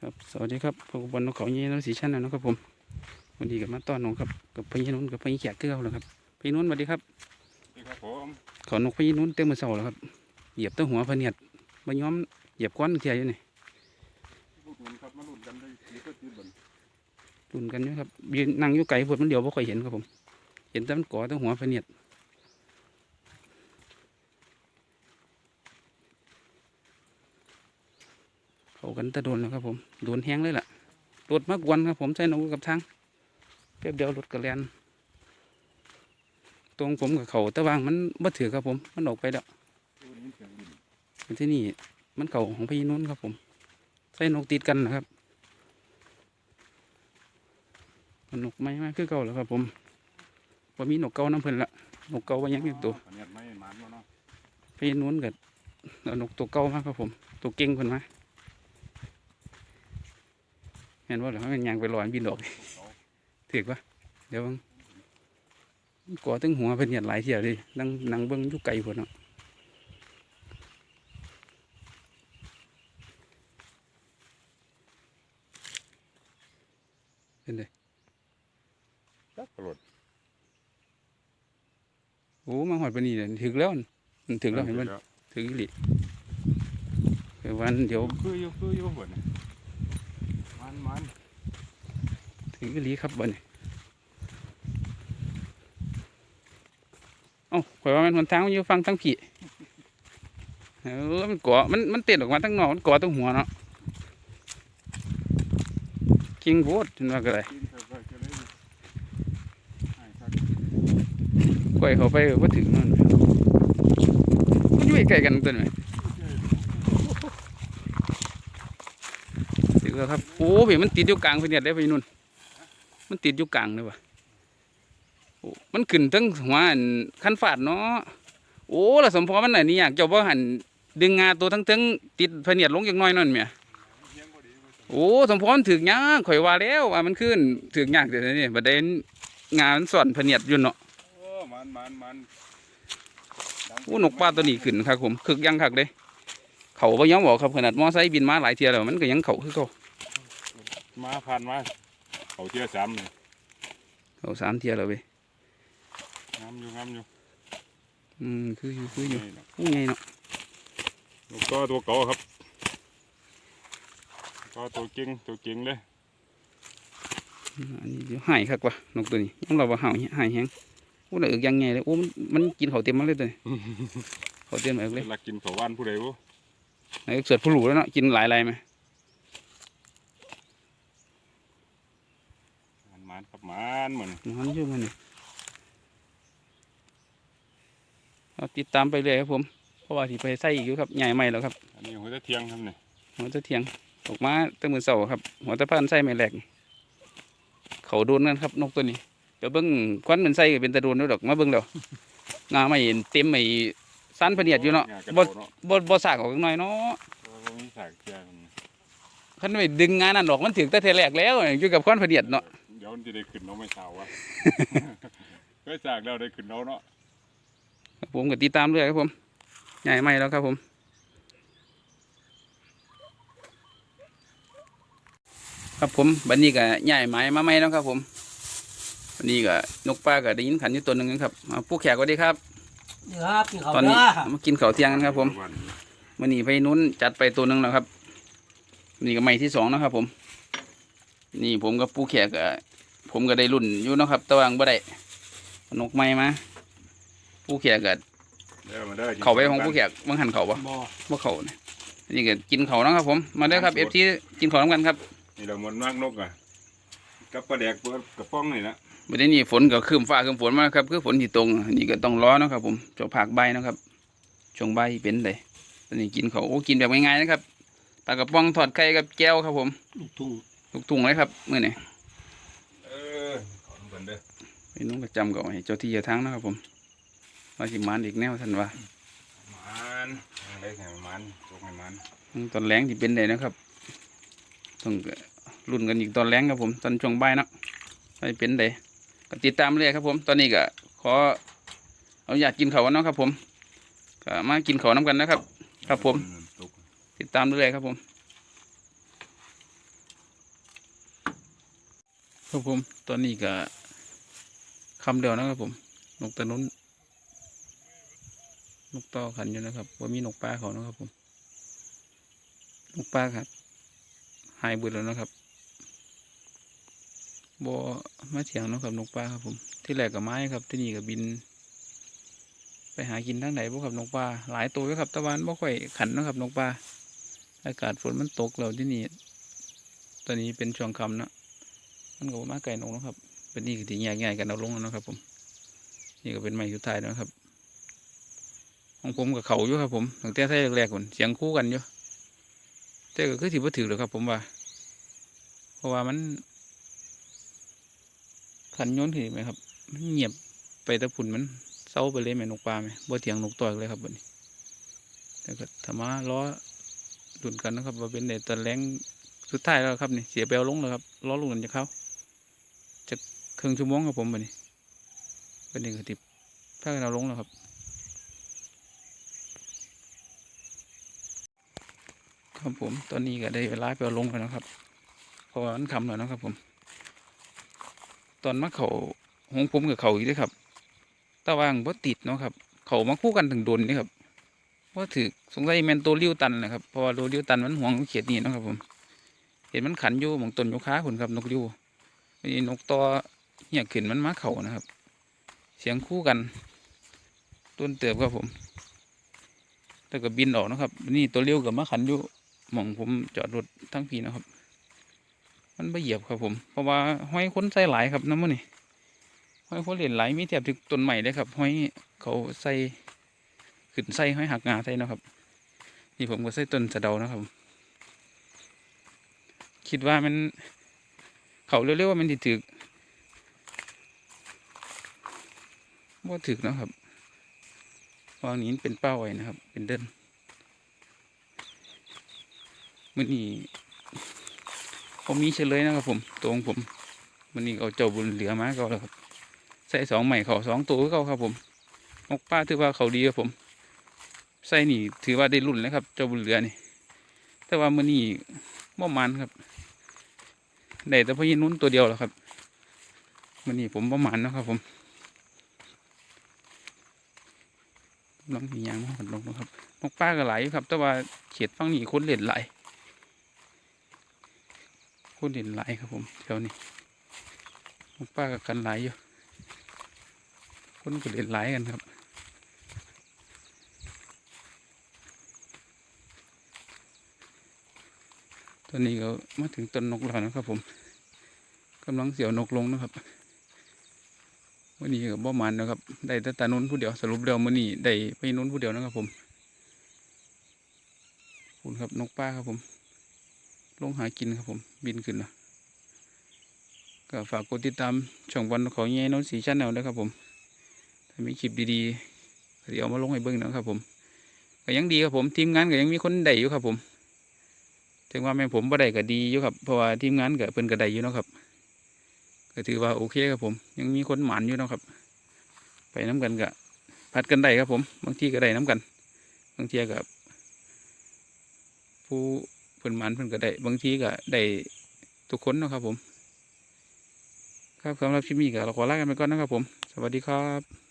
ครับสวัสดีครับพวกบอลนกเขายี่น้องสีชั้นนะนะครับผมวันนี้กับมาต้อนนกครับกับพี่นุ่นกับพี่แขกเกลือแล้วครับพี่นุ่นสวัสดีครับนี่ครับผมเขานกพี่นุ่นเต็มมือเสาแล้วครับเหยียบแตั้หัวพะเนียดมาย้อมเหยียบก้อนเทียอยู่นี่ลูกหนุนครับมาลุ้นกันได้ดีก็ตีบนรุนกันอยู่ครับยืนนั่งอยู่ไกลพวดมันเดียวบ่ค่อยเห็นครับผม เห็นแต่มันก่อแตั้หัวพะเนียดเขา กันแตะโดนแล้วครับผมโดนแห้งเลยล่ะรถมากวนครับผมใช้นกกับทางแป๊บเดียวรถกระแลนตรงผมกับเขาแตะวางมันบ่ถือครับผม มันออกไปแล้วตัวนี้เสียงดินอยู่ที่นี่มันเขาของพี่นุ่นครับผมใส่นกติดกันนะครับมันนกไม่มากคือเก่าแล้วครับ ผมว่ามีนกเก่าน้ำเพิ่นละนกเก่าว่ายังอยู่ตัวอันนี้ไม่มันวะเนาะพี่นุ่นกับเอานกตัวเก่ามากครับผม ตัวเก่งเพิ่นมา เห็นว่าเหรอมันยางไปลอยบินดอกถือปะเดี๋ยวเบิ่งมันก่อตึงหัวเป็นเหยียดหลายเที่ยวเลยนั่งนั่งเบิ้งอยู่ไกลพุ่นเนาะเป็นไงจักกระโดดโอ้มาหอดปานนี้เลยถึงแล้วนั่นมันถึงแล้วเห็นมันถึงอีหลีเดี๋ยววันเดี๋ยวคืออยู่คืออยู่บนนี่ มันมันถึงอีหลีครับบัดนี้เอ้าข่อยว่ามันหนทางมันอยู่ฟังทั้งผีเออมันก่อมันมันเต็ดออกมาทั้งนอกมันก่อทั้งหัวเนาะกิงโบดเห็นว่าก็ได้กินเข้าไปก็เลยให้ครับข่อยเขาไปว่าถึงนั่นมันอยู่ใกล้กันตัวนี้ ถึงแล้วครับโอ้พี่มันติดอยู่กลางพี่เนี่ยได้ไปนู่นมันติดอยู่กลางเลยวะโอ้มันขึ้นทั้งหัวอันคันฟาดเนาะโอ้ละสมพอมันไหนนี่อยากเจ้าบ่หันดึงงาตัวทั้งทั้งติดพะเนียดลงอย่างน้อยนั่นเมียเฮียงพอดีบ่โอ้สมพรถึกยากข่อยว่าแล้วว่ามันขึ้นถึกยากเดี๋ยวนี้บัดเดนงามันสอนพะเนียดอยู่เนาะโอ้มันมันมันดังโอ้นกปลาตัวนี้ขึ้นครับผมคึกยังคักเลย เขาบ่ยอมบอกครับขนาดมอไซค์บินมาหลายเที่ยแล้วมันก็ยังเขาคือเขามาผ่านมาเขาเที่ยวซ้ำเลยเขาสามเที่ยแล้วเว้ยงามอยู่งามอยู่อืมคืออยู่คืออยู่นี่เนาะผู้ใหญ่เนาะลูกก็ตัวเก่าครับก็ตัวเก่งตัวเก่งเลยอืมอันนี้เดี๋ยวหายคักว่ะนกตัวนี้ยังเราว่าหายหายแฮงโอ้น่ะเอึกยังไงเลยโอ้มันมันกินเขาวเต็มมาเลยตัวนี้เขาวเต็มมาเอึกเลยเวลากินข้าวหวานผู้ใดบ่ ไอ้เสือผู้หลูแล้วเนาะกินหลายไรไหมมันมันครับมันเหมือนมันอยู่มันนี่เอาติดตามไปเลยครับผมเพราะว่าที่ไปใส่อีกอยู่ครับใหญ่ใหม่แล้วครับอันนี้หัวจะเที่ยงครับนี่หัวตะเทียงออกมาตั้งมือเสาครับ หัวตะพานใส่ไม่แหลกเขาโดนกันครับ นกตัวนี้เดี๋ยวเบิ้งควันมันใส่ก็เป็นตะโดนด้วยดอกมาเบิ้งแล้วงาไม่เต็มไม่ สั้นพะเนียดอยู่เนาะกระบ่โดดเนาะบ่บ่สากออกจักหน่อยเนาะบ่มีสากเที่ยงคันไม่ดึงงานนั่นออกมันถึงแต่เทแรกแล้วอยู่กับควันพะเนียดเนาะเดี๋ยวมันจะได้ขึ้นเนาะไม่เช้าวะก็สากแล้วได้ขึ้นเนาะเนาะครับผมก็ติดตามเลยครับผมใหญ่ใหม่แล้วครับผมครับผมบันนี้ก็ใหญ่ไม้มาใหม่แล้วครับผมบันนี้ก็นกปลาก็ได้ยินขันอยู่ตัวหนึ่งนะครับอ่าผู้แขกสวัสดีครับ เดี๋ยวครับกินข้าวตอนนี้เด้อมากินข้าวเที่ยงกันครับ ผมวันนี้วันนี้ไปนุ้นจัดไปตัวหนึ่งแล้วครับ นี่ก็ไม้ที่สองนะครับ ผม นี่ผมกับผู้แขกก็ผมก็ได้รุ่นอยู่เนาะครับแตะวาบ่ได้เอานกไม้มาผู้แขกก็เด้อมาเด้อเขาไปของผู้แขกบางหันเขาปะ บ่บ่เขาเนี่ยอันนี่ก็กินเขานะครับ ผม มาเด้อครับเอฟซีกินเขาน้ำกันครับ นี่เราหมดมากนกอะกับปลาแดกตัวกระป๋องนี่นะ วันนี้นี่ฝนก็คืมฟ้าคืมฝนมาครับ คือฝนที่ตรงอันนี้ก็ต้องรอเนาะครับ ผมจะผักใบเนาะครับช่วงใบายเป็นเลยตอนนี้กินเขาโอ้กินแบบง่ายๆนะครับปลากระป๋องทอดไข่กับแก้วครับ ผมลูกทุ่งทุกถุงเลยครับมื้อนี้เออขอน้ำเพิ่นเด้อไปนุ่งประจำก็ให้เจ้าที่เจ้าทางนะครับ ผมว่าสิมานอีกแนวท่านว่ามันได้ไงมันตกให้มันตอนแรงที่เป็นเลยนะครับต้องรุ่นกันอีกตอนแรงครับผม ตอนช่วงบ่ายเนาะไปเป็นเลย ก็ติดตามเลยครับผม ตอนนี้ก็ขอเอาอยากกินเขาวเนาะครับผมก็มากินเขาน้ำกันนะครับ ครับผม ติดตามเรื่อยครับผม ครับผม ตอนนี้ก็คำเดียวนะครับผม นกตะนุนนกต่อขันอยู่นะครับว่ามีนกปลาเขานะครับผม นกปลาครับ หายบิดแล้วนะครับ บมาเถียงนาะครับนกปลาครับผม ที่แรกกับไม้ครับ ที่นี่กับบิน ไปหากินทางไหนบ่ครับนกปลาหลายตัวอยู่ครับตะวันบ่ค่อยขันนาะครับนกปลาอากาศฝนมันตกแล้วที่นี่ตอนนี้เป็นช่วงคำนะมันก็บ่มาไก่นกนะครับ เป็นนี่ก็ที่แยๆกันเอาลงแล้วนะครับ ผม นี่ก็เป็นไม้สุดท้ายนะครับของผมกับเขาอยู่ครับ ผมตั้งแต่ใช้แรกๆคนเสียงคู่กันอยู่แต่ก็คือที่บ่าถือหรอกครับ ผมว่า เพราะว่ามัน ขันโยนขึ้นไหมครับเงียบไปตะพุ่นมันเศร้าไปเลยแม่นกปลาไหมบ่เถียงนกต่อยเลยครับบัดนี้แต่ก็ธรรมะล้อดุนกันนะครับว่าเป็นในตอนแรงสุดท้ายแล้วครับนี่เสียเบลลงแล้วครับล้อลุนจะเข้าจะครึ่งชั่วโมงครับผมบัดนี้บัดนี้ก็ติดถ้าเราลงแล้วครับครับผมตอนนี้ก็ได้เวลาไปเอาลงแล้วนะครับเพราะว่ามันคำแล้วนะครับผม ตอนมาเขาหงผมกับเขาอีกเด้วยครับตะวางบ่ติดเนาะครับ เขามาคู่กันถึงโดนนี่ครับว่าถือสงสัยแมนตัวริ้วตันนะครับเพราะว่าตัวริ้วตันมันห่วงเขียดนี่นะครับผม เห็นมันขันอยู่หมองต้นยูคาผุนครับนกริ้วนี่นกตัวเหี่ยขึ้นมันมาเขานะครับ เสียงคู่กัน ต้นเติบครับผมแล้วก็บินออกนะครับ นี่ตัวเลี้ยวกับมาขันอยู่มองผมจอดรถทั้งปีนะครับ มันไปเหยียบครับผม เพราะว่าห้อยคนใส่หลายครับน้ำมันนี่ห้อยคนเหรียญหลายมีแถบถึงต้นใหม่เลยครับห้อยเขาใส่ขึ้นใส่ห้อยหักงาใส่นะครับ นี่ผมก็ใส่ต้นสะเดานะครับ คิดว่ามัน เขาเรียกว่ามันติถึกว่าถึกนะครับวางนี้เป็นเป้าไว้นะครับ เป็นเดินมื่อนี้ ผมมีเฉลยนะครับผมตัวของผมมื่อนี้เอาเจ้าบุญเหลือมาก็แล้วครับใส่สองใหม่เขาสองตัวเขาครับผมนกป้าถือว่าเขาดีครับผม ใส่นี่ถือว่าได้รุ่นแล้วครับ เจ้าบุญเหลือนี่แต่ว่ามื่อนี้บ่มันครับได้แต่พยินุ่นตัวเดียวแล้วครับมื่อนี้ผมบ่มันนะครับ ผมลองมียางมาหดลงนะครับนกป้าก็ไหลครับ แต่ว่าเขียดฟังนี่คนเล่นหล คนเล่นหลายครับผมแถวนี้นกป้ากับกันหลายอยู่คนก็เล่นหลายกันครับตอนนี้ก็มาถึงต้นนกแล้วนะครับ ผมกำลังเสียวนกลงนะครับวันนี้ก็บ่มันนะครับ ได้แต่ตานุนผู้เดียวสรุปเดียวมื่อนี้ได้ไปนุนผู้เดียวนะครับผมคุณครับนกป้าครับผม ลงหากินครับผม บินขึ้นนะก็ฝากกดติดตามช่องวันของยายน้องสีชั้นแนวนะครับผม ถ้ามีคลิปดีๆเดี๋ยวเอามาลงให้เบิ้งนะครับผมก็ยังดีครับผม ทีมงานก็ยังมีคนได้อยู่ครับผมถึงว่าแม่ผมบ่ได้ก็ดีอยู่ครับ เพราะว่าทีมงานก็เพิ่นก็ได้อยู่เนาะครับก็ถือว่าโอเคครับผม ยังมีคนหมานอยู่เนาะครับ ไปน้กันก็พัดกันได้ครับผม บางทีก็ได้น้กัน บางทีก็ผู้ พิ่นมันเพิ่นก็ได้บางทีก็ได้ทุกคนนะครับผม ครับสำหรับชิมี่ก็เราขอลากันไปก่อนนะครับผม สวัสดีครับ